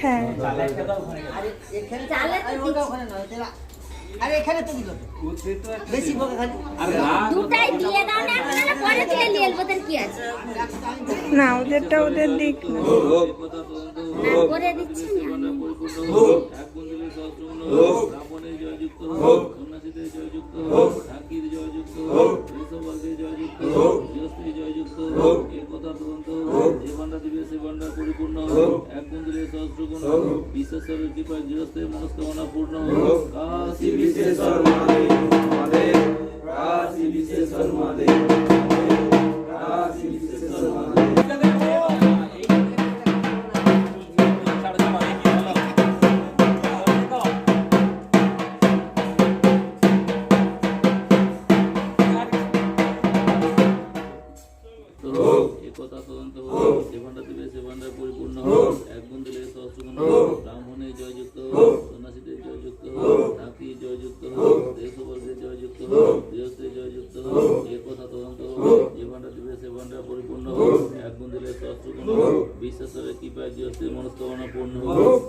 হ্যাঁ। আরে এখানে চালে তো আরে ওটা ওখানে নয় তেরা আরে এখানে তো বেশি বকা খালি। দুটাই দিয়ে দাও না আপনারা পরে দিলে নিয়ে এলবো তার কি আছে? না ওদেরটা ওদের দিক না। না করে দিচ্ছি না। হোক বৈষ্ণবর্গের জয়যুক্ত হোক জয়যুক্ত হোক তদন্ত যে ভান্ডার দিবে সে ভান্ডার পরিপূর্ণ হোক এক গৃহস্থের মনস্কামনা পূর্ণ কাশী বিশ্বেশ্বর কথা তদন্ত হোক যে ভান্ডার দিবে সে ভান্ডার পরিপূর্ণ হোক। এক বন্ধুলে সহস্রগুণ হোক। ব্রাহ্মণের জয়যুক্ত হোক সন্ন্যাসীদের জয়যুক্ত হোক ঢাকি জয়যুক্ত হোক দেশবর্গের জয়যুক্ত হোক গৃহস্থের জয়যুক্ত হোক এ কথা তদন্ত হোক যে ভান্ডার দিবে সে ভান্ডার পরিপূর্ণ হোক এক বন্ধুলে সহস্রগুণ হোক। বিশ্বাসের কৃপায় গৃহস্থের মনস্কামনা পূর্ণ হোক।